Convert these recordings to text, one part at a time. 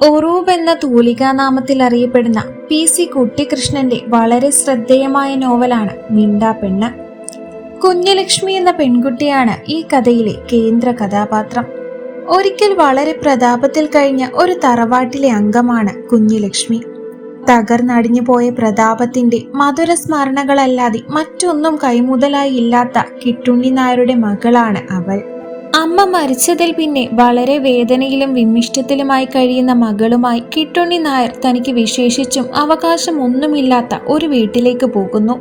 ഒറൂബ് എന്ന തൂലികാനാമത്തിൽ അറിയപ്പെടുന്ന P C കുട്ടിക്കൃഷ്ണന്റെ വളരെ ശ്രദ്ധേയമായ നോവലാണ് മിണ്ടാ മിണ്ടാപ്പെണ്ണ് കുഞ്ഞലക്ഷ്മി എന്ന പെൺകുട്ടിയാണ് ഈ കഥയിലെ കേന്ദ്ര കഥാപാത്രം. ഒരിക്കൽ വളരെ പ്രതാപത്തിൽ കഴിഞ്ഞ ഒരു തറവാട്ടിലെ അംഗമാണ് കുഞ്ഞുലക്ഷ്മി. തകർന്നടിഞ്ഞു പോയ പ്രതാപത്തിന്റെ മധുര സ്മരണകളല്ലാതെ മറ്റൊന്നും കൈമുതലായി ഇല്ലാത്ത കിട്ടുണ്ണി നായരുടെ മകളാണ് അവൾ. അമ്മ മരിച്ചതിൽ പിന്നെ വളരെ വേദനയിലും വിമിഷ്ടത്തിലുമായി കഴിയുന്ന മകളുമായി കിട്ടുണ്ണി നായർ തനിക്ക് വിശേഷിച്ചും അവകാശം ഒന്നുമില്ലാത്ത ഒരു വീട്ടിലേക്ക് പോകുന്നു.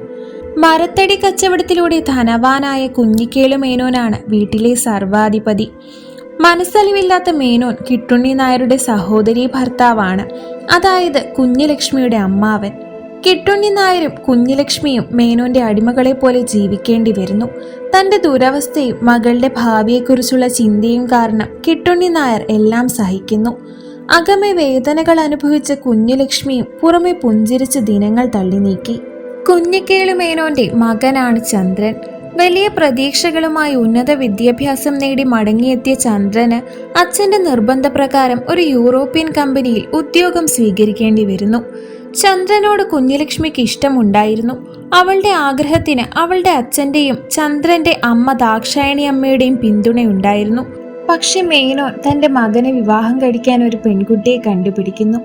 മരത്തടി കച്ചവടത്തിലൂടെ ധനവാനായ കുഞ്ഞിക്കേളു മേനോനാണ് വീട്ടിലെ സർവാധിപതി. മനസ്സലിവില്ലാത്ത മേനോൻ കിട്ടുണ്ണി നായരുടെ സഹോദരി ഭർത്താവാണ്. അതായത് കുഞ്ഞുലക്ഷ്മിയുടെ അമ്മാവൻ. കിട്ടുണ്ണി നായരും കുഞ്ഞുലക്ഷ്മിയും മേനോന്റെ അടിമകളെ പോലെ ജീവിക്കേണ്ടി വരുന്നു. തന്റെ ദുരവസ്ഥയും മകളുടെ ഭാവിയെക്കുറിച്ചുള്ള ചിന്തയും കാരണം കിട്ടുണ്ണി നായർ എല്ലാം സഹിക്കുന്നു. അകമേ വേദനകൾ അനുഭവിച്ച കുഞ്ഞുലക്ഷ്മിയും പുറമെ പുഞ്ചിരിച്ച് ദിനങ്ങൾ തള്ളി നീക്കി. കുഞ്ഞിക്കേളു മേനോന്റെ മകനാണ് ചന്ദ്രൻ. വലിയ പ്രതീക്ഷകളുമായി ഉന്നത വിദ്യാഭ്യാസം നേടി മടങ്ങിയെത്തിയ ചന്ദ്രന് അച്ഛന്റെ നിർബന്ധപ്രകാരം ഒരു യൂറോപ്യൻ കമ്പനിയിൽ ഉദ്യോഗം സ്വീകരിക്കേണ്ടി വരുന്നു. ചന്ദ്രനോട് കുഞ്ഞുലക്ഷ്മിക്ക് ഇഷ്ടമുണ്ടായിരുന്നു. അവളുടെ ആഗ്രഹത്തിന് അവളുടെ അച്ഛന്റെയും ചന്ദ്രന്റെ അമ്മ ദാക്ഷായണി അമ്മയുടെയും പിന്തുണയുണ്ടായിരുന്നു പക്ഷെ മേനോൻ തന്റെ മകനെ വിവാഹം കഴിക്കാൻ ഒരു പെൺകുട്ടിയെ കണ്ടുപിടിക്കുന്നു.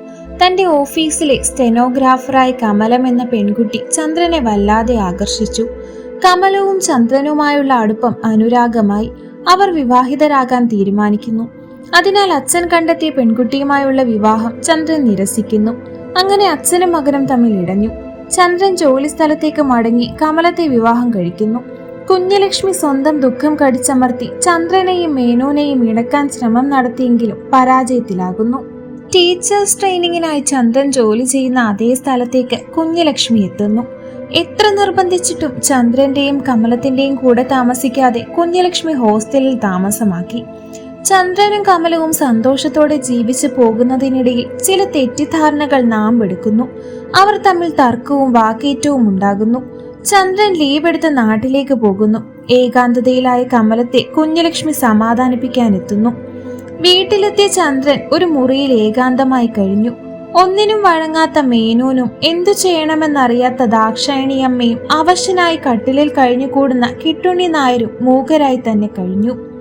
തന്റെ ഓഫീസിലെ സ്റ്റെനോഗ്രാഫറായ കമലം എന്ന പെൺകുട്ടി ചന്ദ്രനെ വല്ലാതെ ആകർഷിച്ചു. കമലവും ചന്ദ്രനുമായുള്ള അടുപ്പം അനുരാഗമായി. അവർ വിവാഹിതരാകാൻ തീരുമാനിക്കുന്നു. അതിനാൽ അച്ഛൻ കണ്ടെത്തിയ പെൺകുട്ടിയുമായുള്ള വിവാഹം ചന്ദ്രൻ നിരസിക്കുന്നു. അങ്ങനെ അച്ഛനും മകനും തമ്മിൽ ഇടഞ്ഞു. ചന്ദ്രൻ ജോലി സ്ഥലത്തേക്ക് മടങ്ങി കമലത്തെ വിവാഹം കഴിക്കുന്നു. കുഞ്ഞലക്ഷ്മി സ്വന്തം ദുഃഖം കടിച്ചമർത്തി ചന്ദ്രനെയും മേനോനെയും ഇണക്കാൻ ശ്രമം നടത്തിയെങ്കിലും പരാജയത്തിലാകുന്നു. ടീച്ചേഴ്സ് ട്രെയിനിങ്ങിനായി ചന്ദ്രൻ ജോലി ചെയ്യുന്ന അതേ സ്ഥലത്തേക്ക് കുഞ്ഞലക്ഷ്മി എത്തുന്നു. എത്ര നിർബന്ധിച്ചിട്ടും ചന്ദ്രന്റെയും കമലത്തിന്റെയും കൂടെ താമസിക്കാതെ കുഞ്ഞലക്ഷ്മി ഹോസ്റ്റലിൽ താമസമാക്കി. ചന്ദ്രനും കമലവും സന്തോഷത്തോടെ ജീവിച്ചു പോകുന്നതിനിടയിൽ ചില തെറ്റിദ്ധാരണകൾ നാം എടുക്കുന്നു. അവർ തമ്മിൽ തർക്കവും വാക്കേറ്റവും ഉണ്ടാകുന്നു. ചന്ദ്രൻ ലീവ് എടുത്ത് നാട്ടിലേക്ക് പോകുന്നു. ഏകാന്തതയിലായ കമലത്തെ കുഞ്ഞലക്ഷ്മി സമാധാനിപ്പിക്കാൻ എത്തുന്നു വീട്ടിലെത്തിയ ചന്ദ്രൻ ഒരു മുറിയിൽ ഏകാന്തമായി കഴിഞ്ഞു. ഒന്നിനും വഴങ്ങാത്ത മേനോനും എന്തു ചെയ്യണമെന്നറിയാത്ത ദാക്ഷായണിയമ്മയും അവശനായി കട്ടിലിൽ കഴിഞ്ഞുകൂടുന്ന കിട്ടുണ്ണി നായരും മൂകരായി തന്നെ കഴിഞ്ഞു.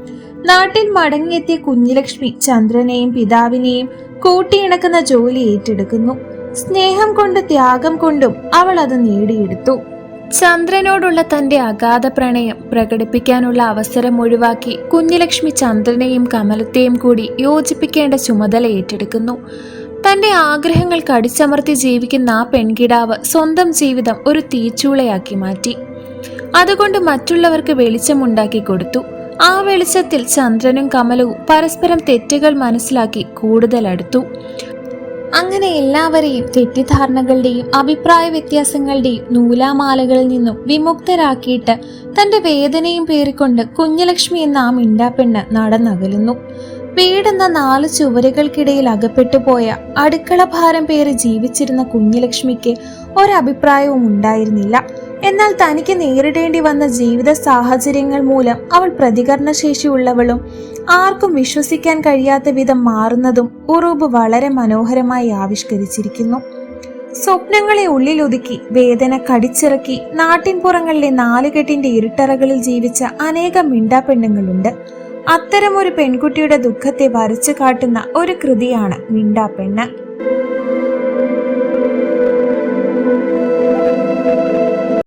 നാട്ടിൽ മടങ്ങിയെത്തിയ കുഞ്ഞിലക്ഷ്മി ചന്ദ്രനെയും പിതാവിനെയും കൂട്ടിയിണക്കുന്ന ജോലി ഏറ്റെടുക്കുന്നു. സ്നേഹം കൊണ്ട് ത്യാഗം കൊണ്ടും അവൾ അത് നേടിയെടുത്തു. ചന്ദ്രനോടുള്ള തന്റെ അഗാധ പ്രണയം പ്രകടിപ്പിക്കാനുള്ള അവസരം ഒഴിവാക്കി കുഞ്ഞിലക്ഷ്മി ചന്ദ്രനെയും കമലത്തെയും കൂടി യോജിപ്പിക്കേണ്ട ചുമതല ഏറ്റെടുക്കുന്നു. തന്റെ ആഗ്രഹങ്ങൾ കടിച്ചമർത്തി ജീവിക്കുന്ന ആ പെൺകിടാവ് സ്വന്തം ജീവിതം ഒരു തീച്ചൂളയാക്കി മാറ്റി. അതുകൊണ്ട് മറ്റുള്ളവർക്ക് വെളിച്ചമുണ്ടാക്കി കൊടുത്തു. ആ വെളിച്ചത്തിൽ ചന്ദ്രനും കമലവും പരസ്പരം തെറ്റുകൾ മനസ്സിലാക്കി കൂടുതൽ അടുത്തു. അങ്ങനെ എല്ലാവരെയും തെറ്റിദ്ധാരണകളുടെയും അഭിപ്രായ വ്യത്യാസങ്ങളുടെയും നൂലാമാലകളിൽ നിന്നും വിമുക്തരാക്കിയിട്ട് തന്റെ വേദനയും പേറിക്കൊണ്ട് കുഞ്ഞലക്ഷ്മി എന്ന ആ മിണ്ടാപ്പെണ്ണ് നടന്നകലുന്നു. വീടെന്ന നാല് ചുവരുകൾക്കിടയിൽ അകപ്പെട്ടു പോയ അടുക്കള ഭാരം പേറി ജീവിച്ചിരുന്ന കുഞ്ഞലക്ഷ്മിക്ക് ഒരഭിപ്രായവും ഉണ്ടായിരുന്നില്ല എന്നാൽ തനിക്ക് നേരിടേണ്ടി വന്ന ജീവിത സാഹചര്യങ്ങൾ മൂലം അവൾ പ്രതികരണശേഷിയുള്ളവളും ആർക്കും വിശ്വസിക്കാൻ കഴിയാത്ത വിധം മാറുന്നതും ഉറൂബ് വളരെ മനോഹരമായി ആവിഷ്കരിച്ചിരിക്കുന്നു. സ്വപ്നങ്ങളെ ഉള്ളിലൊതുക്കി വേദന കടിച്ചിറക്കി നാട്ടിൻപുറങ്ങളിലെ നാലുകെട്ടിന്റെ ഇരുട്ടറകളിൽ ജീവിച്ച അനേകം മിണ്ടാപ്പെണ്ണുങ്ങളുണ്ട് അത്തരമൊരു പെൺകുട്ടിയുടെ ദുഃഖത്തെ വരച്ചു കാട്ടുന്ന ഒരു കൃതിയാണ് മിണ്ടാപ്പെണ്ണ്